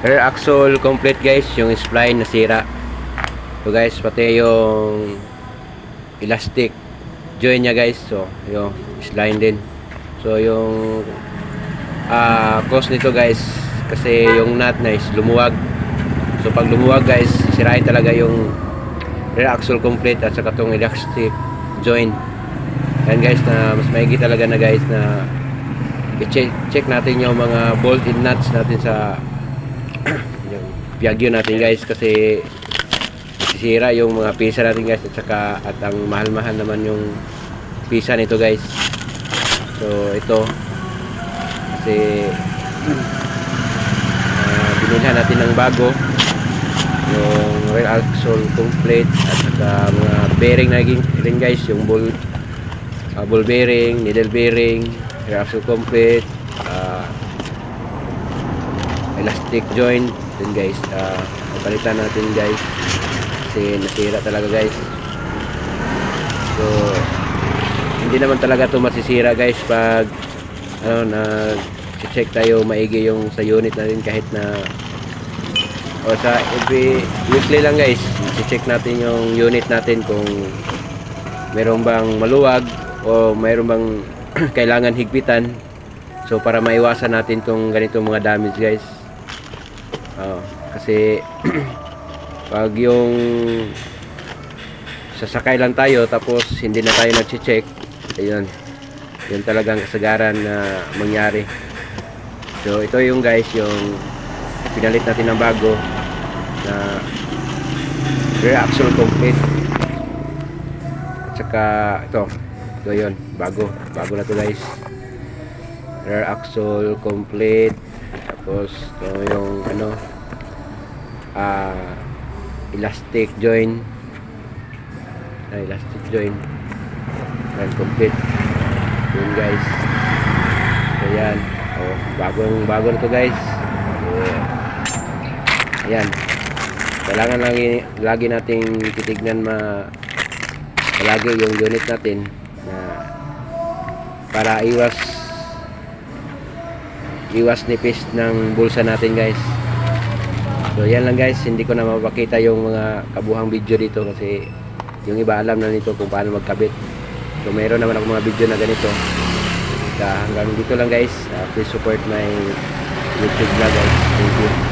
rear axle complete guys, yung spline nasira. So guys, pati yung elastic join niya guys. So, yung spline din. So yung ah cause nito guys kasi yung nut na is lumuwag. So pag lumuwag guys, sirain talaga yung rear axle complete at saka tong elastic join. Yan guys na mas maigi talaga na guys na i-check check natin yung mga bolt and nuts natin sa Piaggio natin guys kasi sisira yung mga pisa natin guys at saka at ang mahal-mahal naman yung pisa nito guys. So ito. Kasi uh, binilhan natin ng bago. Yung rear axle complete at saka mga bearing na naging rin guys yung ball uh, ball bearing needle bearing rear axle complete uh, elastic joint din guys. Uh, palitan natin guys. Kasi nasira talaga guys. So hindi naman talaga to masisira guys pag ano na check tayo maigi yung sa unit natin kahit na o sa every weekly lang guys. Check natin yung unit natin kung meron bang maluwag o mayroon bang kailangan higpitan. So para maiwasan natin tong ganitong mga damage guys Oo, kasi pag yung sasakay lang tayo tapos hindi na tayo nag-check ayun. Yun talagang kasagaran na mangyari. So ito yung guys yung pinalit natin ng bago na rear axle complete. At saka ito ito yun bago bago na to guys. Rear axle complete tapos ito yung ano ah elastic joint. Ah, elastic joint. Yan complete. Yun guys. So yan oh, bagong bago na to guys. Yeah. yan kailangan lagi lagi nating titignan ma palagi yung unit natin na para iwas iwas nipis ng bulsa natin guys. So yan lang guys. Hindi ko na mapakita yung mga kabuhang video dito kasi yung iba alam na nito kung paano magkabit. So mayroon naman ako mga video na ganito. Kaya hanggang dito lang guys. Uh, please support my youtube vlog guys. Thank you